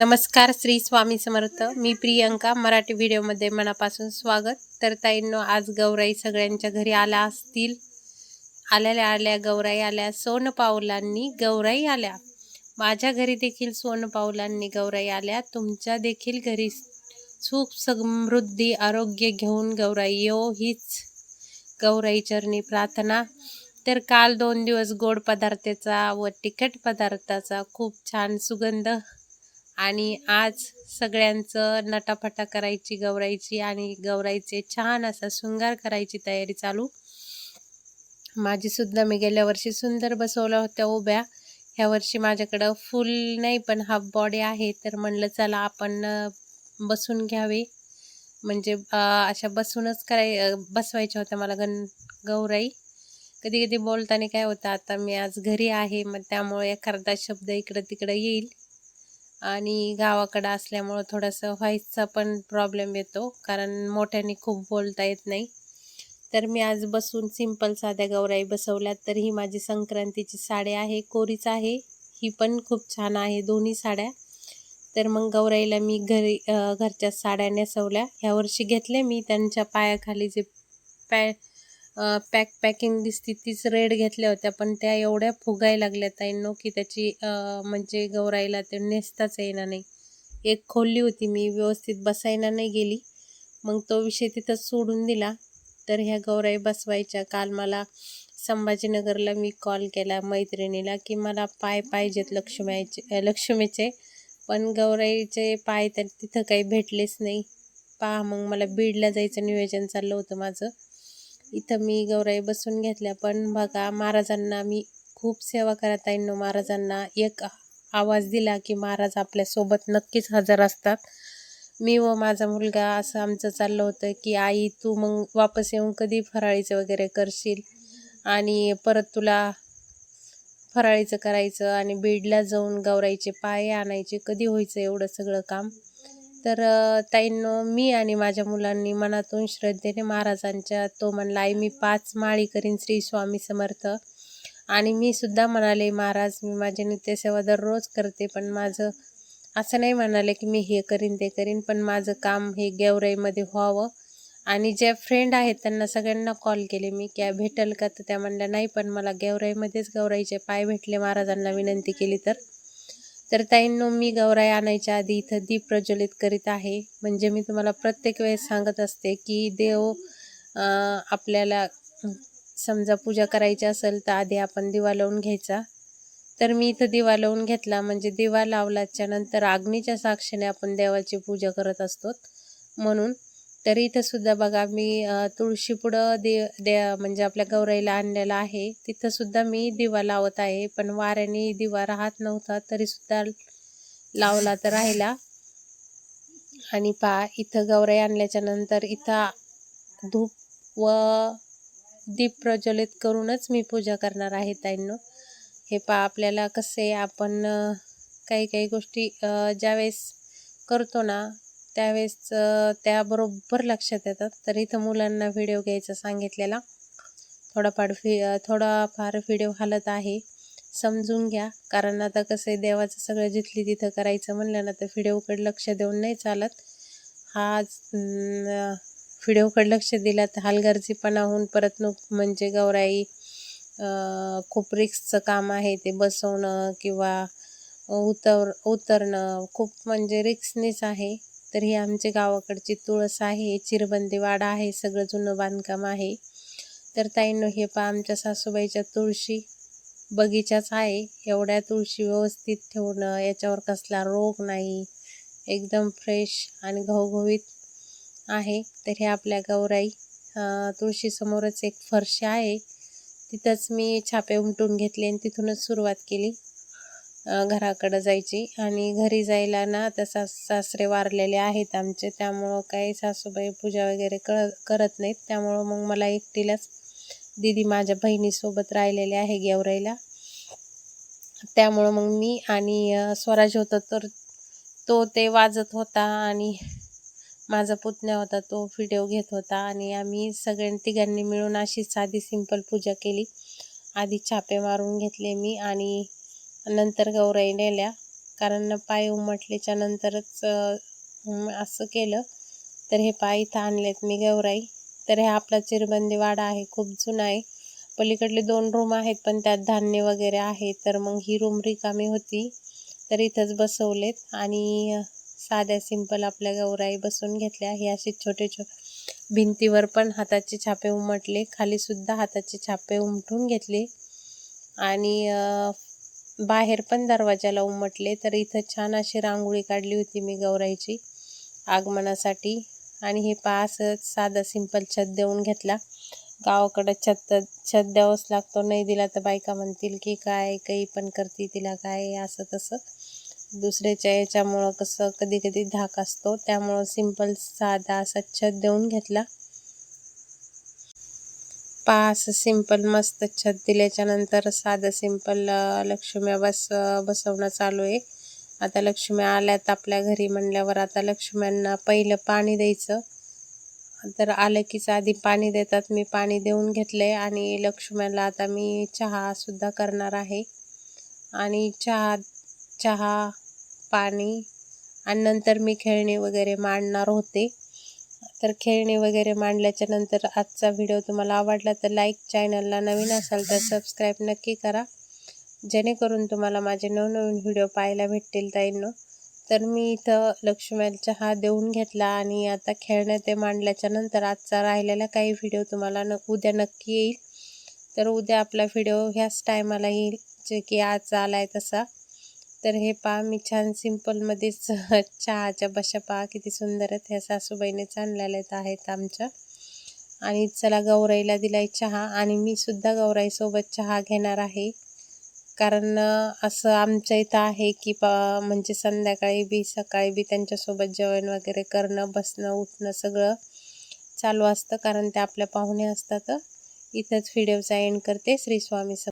नमस्कार श्री स्वामी समर्थ. मी प्रियंका मराठी व्हिडिओमध्ये मनापासून स्वागत. तर ताईंनो आज गौराई सगळ्यांच्या घरी आल्या असतील. आलेल्या आल्या गौराई आल्या सोनपावलांनी गौराई आल्या. माझ्या घरी देखील सोनपावलांनी गौराई आल्या. तुमच्या देखील घरी सुख समृद्धी आरोग्य घेऊन गौराई यो हीच गौराई चरणी प्रार्थना. तर काल दोन दिवस गोड पदार्थाचा व तिखट पदार्थाचा खूप छान सुगंध आणि आज सगळ्यांचं नटाफटा करायची गौराईची आणि गौराईचे छान असा शृंगार करायची तयारी चालू. माझी सुद्धा मी गेल्या वर्षी सुंदर बसवल्या होत्या उभ्या. ह्या वर्षी माझ्याकडं फुल नाही पण हाफ बॉडी आहे. तर म्हणलं चला आपण बसून घ्यावे. म्हणजे अशा बसूनच कराय बसवायच्या होत्या मला गण गौराई. कधी कधी बोलताना काय होतं आता मी आज घरी आहे मग त्यामुळे एखादा शब्द इकडं तिकडं येईल. आणि गावाकडं असल्यामुळं थोडंसं व्हाईसचा पण प्रॉब्लेम येतो कारण मोठ्याने खूप बोलता येत नाही. तर मी आज बसून सिंपल साध्या गौराई बसवल्यात तर ही माझी संक्रांतीची साडी आहे कोरीच आहे. ही पण खूप छान आहे दोन्ही साड्या. तर मग गौराईला मी घरी घरच्या साड्या नेसवल्या. ह्या वर्षी घेतल्या मी त्यांच्या पायाखाली जे पॅ पॅक पॅकिंग दिसती तीच रेड घेतल्या होत्या पण त्या एवढ्या फुगायला लागल्या ताईंनो की त्याची म्हणजे गौराईला ते नेसताच येणार नाही. एक खोलली होती मी व्यवस्थित बसायला नाही गेली. मग तो विषय तिथं सोडून दिला. तर ह्या गौराई बसवायच्या काल मला संभाजीनगरला मी कॉल केला मैत्रिणीला की मला पाय पाहिजेत लक्ष्मीचे लक्ष्मीचे पण गौराईचे पाय तर तिथं काही भेटलेच नाही. पहा मग मला बीडला जायचं नियोजन चाललं होतं माझं. इथं मी गौराई बसून घेतल्या पण बघा महाराजांना मी खूप सेवा करत आहे. नो महाराजांना एक आवाज दिला की महाराज आपल्यासोबत नक्कीच हजर असतात. मी व माझा मुलगा असं आमचं चाललं होतं की आई तू मग वापस येऊन कधी फराळीचं वगैरे करशील? आणि परत तुला फराळीचं करायचं आणि बीडला जाऊन गौराईचे पाय आणायचे? कधी व्हायचं एवढं सगळं काम? तर ताईंनो मी आणि माझ्या मुलांनी मनातून श्रद्धेने महाराजांच्या तो म्हणला आई मी पाच माळी करीन श्री स्वामी समर्थ. आणि मी सुद्धा म्हणाले महाराज मी माझी नित्यसेवा दररोज करते पण माझं असं नाही म्हणाले की मी हे करीन ते करीन पण माझं काम हे गेवराईमध्ये व्हावं. आणि ज्या फ्रेंड आहेत त्यांना सगळ्यांना कॉल केले मी की भेटेल का? तर त्या म्हणल्या नाही पण मला गेवराईमध्येच गौराईचे पाय भेटले महाराजांना विनंती केली तर. तर ताईंनो मी गौराई आणायच्या आधी इथं दीप प्रज्वलित करीत आहे. म्हणजे मी तुम्हाला प्रत्येक वेळेस सांगत असते की देव आपल्याला समजा पूजा करायची असेल तर आधी आपण दिवा लावून घ्यायचा. तर मी इथं दिवा लावून घेतला. म्हणजे दिवा लावल्याच्या नंतर अग्नीच्या साक्षीने आपण देवाची पूजा करत असतो. म्हणून तर इथं सुद्धा बघा मी तुळशीपुडं दे दे म्हणजे आपल्या गौराईला आणलेला आहे. तिथं सुद्धा मी दिवा लावत आहे. पण वाऱ्याने दिवा राहत नव्हता तरी सुद्धा लावला तर राहिला. आणि पा इथं गौराई आणल्याच्या नंतर इथं धूप व दीप प्रज्वलित करूनच मी पूजा करणार आहे ताईंनो. हे पा आपल्याला कसे आपण काही काही गोष्टी ज्यावेळेस करतो ना त्यावेळेस त्याबरोबर त्या बरोबर लक्षात येतात. तर इथं मुलांना व्हिडिओ घ्यायचा सांगितलेला. थोडाफार फि थोडाफार व्हिडिओ हालत आहे. समजून घ्या. कारण आता कसं आहे देवाचं सगळं जिथली तिथं करायचं म्हणलं ना तर व्हिडिओकडे लक्ष देऊन नाही चालत. हा व्हिडिओकडे लक्ष दिला तर हलगर्जीपणा होऊन परत नुक. म्हणजे गौराई खूप रिक्सचं काम आहे ते बसवणं किंवा उतर उतरणं खूप म्हणजे रिक्सनीच आहे. तर ही आमचे गावाकडची तुळस आहे चिरबंदी वाडा आहे सगळं जुनं बांधकाम आहे. तर ताईंनो हे पा आमच्या सासूबाईच्या तुळशी बगीचाच आहे. एवढ्या तुळशी व्यवस्थित ठेवणं याच्यावर कसला रोग नाही. एकदम फ्रेश आणि घवघवीत आहे. तर हे आपल्या गौराई तुळशीसमोरच एक फरशी आहे. तिथंच मी छापे उमटून घेतले आणि तिथूनच सुरुवात केली. घराकडं जायची. आणि घरी जायला ना आता सास सासरे वारलेले आहेत आमचे. त्यामुळं काही सासूबाई पूजा वगैरे कर करत नाहीत. त्यामुळं मग मला एकटीलाच दीदी माझ्या बहिणीसोबत राहिलेले आहे गेवराईला. त्यामुळं मग मी आणि स्वराज होतं तर तो ते वाजत होता आणि माझा पुतण्या होता तो व्हिडिओ घेत होता. आणि आम्ही सगळ्यां तिघांनी मिळून अशी साधी सिंपल पूजा केली. आधी छापे मारून घेतले मी आणि नंतर गौराई नेल्या. कारण पाय उमटल्याच्या नंतरच असं केलं. तर हे पाय इथं आणलेत मी गौराई. तर हे आपला चिरबंदी वाडा आहे खूप जुना आहे. पलीकडले दोन रूम आहेत पण त्यात धान्य वगैरे आहे. तर मग ही रूम रिकामी होती. तर इथंच बसवलेत. आणि साध्या सिंपल आपल्या गौराई बसून घेतल्या. हे असे छोटे छोटे भिंतीवर पण हाताचे छापे उमटले. खालीसुद्धा हाताचे छापे उमटून घेतले. आणि बाहेर पण दरवाजाला उमटले तर इथं छान अशी रांगोळी काढली होती मी गौराईची आगमनासाठी. आणि हे पहा असं साधा सिंपल छत देऊन घेतला. गावाकडं छत छत द्यावंच लागतो. नाही दिला तर बायका म्हणतील की काय काही पण करते तिला काय असं तसं. दुसऱ्याच्या याच्यामुळं कसं कधी कधी धाक असतो. त्यामुळं सिंपल साधा असा छत देऊन घेतला. पहा असं सिंपल मस्त छत दिल्याच्यानंतर साधं सिंपल लक्ष्म्या बस बसवणं चालू आहे. आता लक्ष्म्या आल्यात आपल्या घरी म्हणल्यावर आता लक्ष्म्यांना पहिलं पाणी द्यायचं. तर आलं कीच आधी पाणी देतात. मी पाणी देऊन घेतलं आहे आणि लक्ष्म्याला आता मी चहासुद्धा करणार आहे. आणि चहा चहा पाणी आणि नंतर मी खेळणी वगैरे मांडणार होते. तर खेळणी वगैरे मांडल्याच्या नंतर आजचा व्हिडिओ तुम्हाला आवडला तर लाईक चॅनलला नवीन असाल तर सबस्क्राईब नक्की करा. जेणेकरून तुम्हाला माझे नवनवीन व्हिडिओ पाहायला भेटतील ताईंनो. तर मी इथं लक्ष्म्याला चहा देऊन घेतला आणि आता खेळणं ते मांडल्याच्या नंतर आजचा राहिलेला काही व्हिडिओ तुम्हाला न उद्या नक्की येईल. तर उद्या आपला व्हिडिओ ह्याच टायमाला येईल. जे की आज आला आहे तसा. तर हे पहा मी छान सिम्पलमध्येच चहाच्या बशा पहा किती सुंदर आहेत. ह्या सासूबाईनेच आणलेल्या आहेत आमच्या. आणि चला गौराईला दिलाय चहा. आणि मी सुद्धा गौराईसोबत चहा घेणार आहे. कारण असं आमच्या इथं आहे की प म्हणजे संध्याकाळी बी सकाळी बी त्यांच्यासोबत जेवण वगैरे करणं बसणं उठणं सगळं चालू असतं. कारण ते आपल्या पाहुणे असतात. इथंच व्हिडिओचा एंड करते. श्री स्वामी